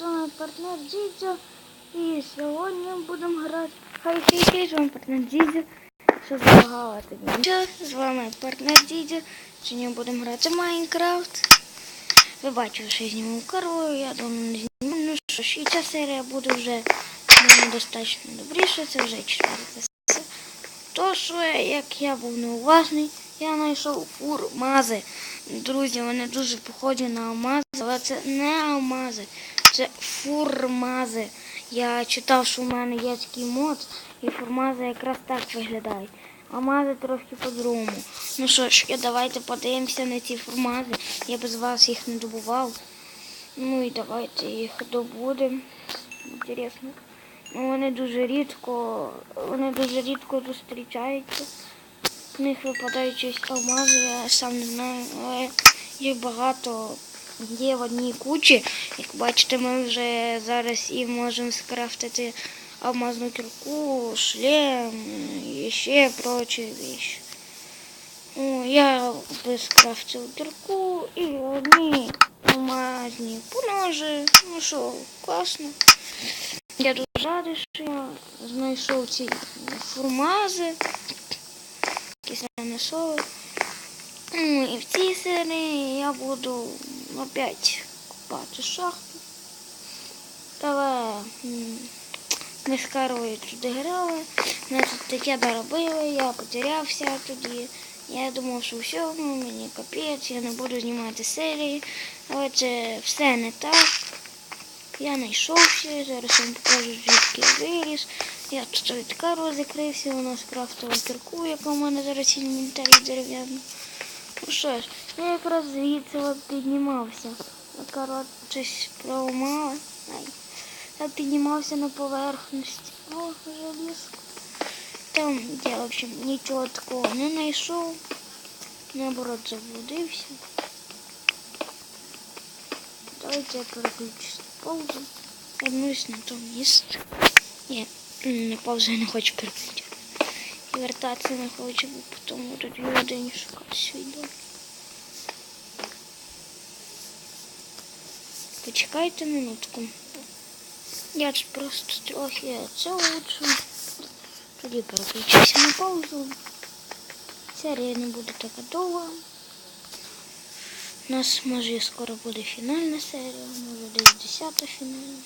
з вами партнер Дідзьо. І сьогодні будемо грати хай хей з вами партнер Дідзьо. Що залагала тобі? З вами партнер Дідзьо. Сьогодні будемо грати Майнкрафт. Ви бачили, що я знімав корову, я давно не знімав. Ну що ж, і ця серія буде вже думаю, достатньо добріше, це вже четверта серія. То, що як я був неуважний, я знайшов фурмази. Друзі, вони дуже похожі на алмази, але це не алмази, це фурмази. Я читав, що в мене є такий мод, і фурмази якраз так виглядають. Алмази трошки по-другому. Ну що ж, давайте подивимося на ці фурмази. Я без вас їх не добував. Ну і давайте їх добудемо. Інтересно. Ну, вони дуже рідко, вони дуже рідко зустрічаються. В них випадають щось алмази, я сам не знаю, але їх багато є в одній кучі. Як бачите, ми вже зараз і можемо скрафтити алмазну кірку, шлем і ще прочі вещи. О, Я би скрафтив кірку і одні алмазні поножі. Ну що, класно. Я дуже радий, що я знайшов ці фурмази, соло. Ну і в цій серії я буду опять купати шахту. Але м, ми з Карою туди грали, ми тут таке доробили, я потерявся тоді. Я думав, що все, ну, мені капець, я не буду знімати серії. Але це все не так. Я знайшовся, зараз вам покажу, звідки я виліз. Я тут від кару закрився, вона скрафтила кірку, яка в мене зараз інвентарі дерев'яна. Ну що ж, я якраз звідси от піднімався. А Карла щось проламала. Ай. Я піднімався на поверхність. О, желізко. Там я, в общем, нічого такого не знайшов. Наоборот, заблудився. Давайте я переключусь на паузу. Вернусь на то місце. Ні, на паузу я не хочу переключати. І вертатися не хочу, бо потім будуть люди шукати свій дом. Почекайте минутку. Я тут просто трохи це лучше. Тоді переключуся на паузу. Серія не буде така довга. У нас може скоро буде фінальна серія, може десь десята фінальна.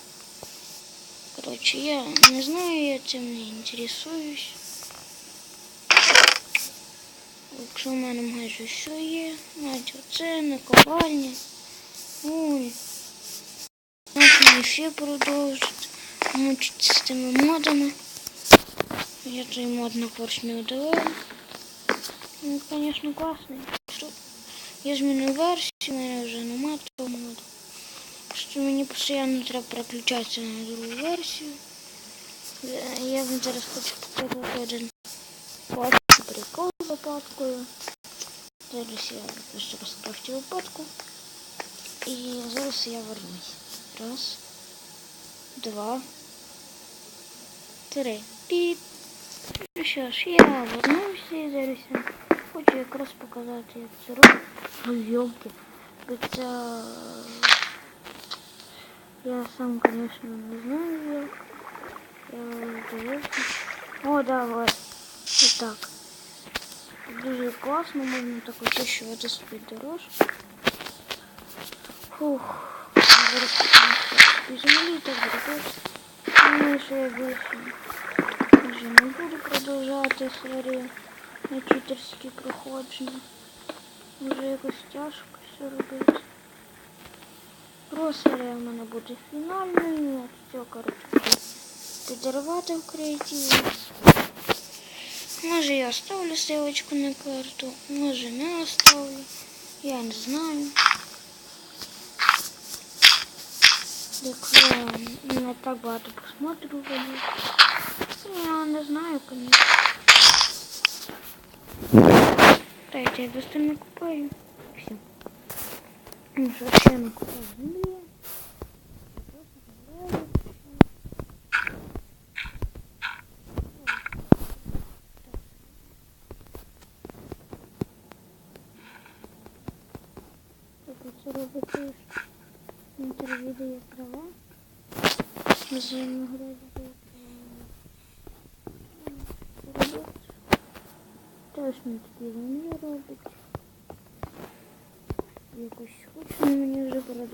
Коротше, я не знаю, я цим не інтересуюсь. Якщо в мене майже все є, навіть оце, наковальня. Ой. Можна ще продовжити. Мучитися з тими модами. Я той мод на поршню удалив. Ну, звісно, класний. Я змінив версію, у мене вже нема того моду. Що мені постійно треба переключатися на другу версію. Е, Я вам зараз хочу показати один прикол з лопаткою. Зараз я просто розкрафтю лопатку. І зараз я вернусь. Раз, два, три. Піп. Ну що ж, я вернувся і зараз я хочу якраз показати, як це робить. Йолки. Це... Я сам, конечно, не знаю як. Я дивився. О, да, вот. Дуже класно, можна так очищувати собі дорожку. Фух. Землі так зробити. Думаю, що я більше вже не буду продовжувати серію на читерські проходження. Може якось тяжко все робити. Про серія в мене буде фінальною, все, коротше, підірвати в креативі. Може я оставлю ссылочку на карту, може не оставлю. Я не знаю. Якщо не так багато просмотрів буде. Я не знаю, конечно. Дайте я просто не купаю. Все. Ну що, ще не купаю робити? Інтерв'ю дає права. Зимно грати. Теж не такі вони робить. Якось скучно мені вже пора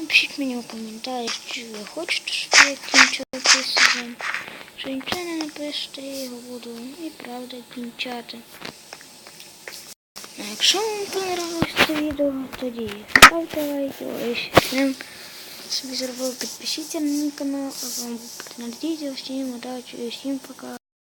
Напишіть мені у коментарях, чи ви хочете, щоб я кінчив цей сезон. Якщо нічого не напишете, я його буду і правда кінчати. А якщо вам понравилось це відео, тоді ставте лайки, а ще ним собі зробив, підпишіться на мій канал, а вам був Петр Дідзів, всім удачі і всім пока.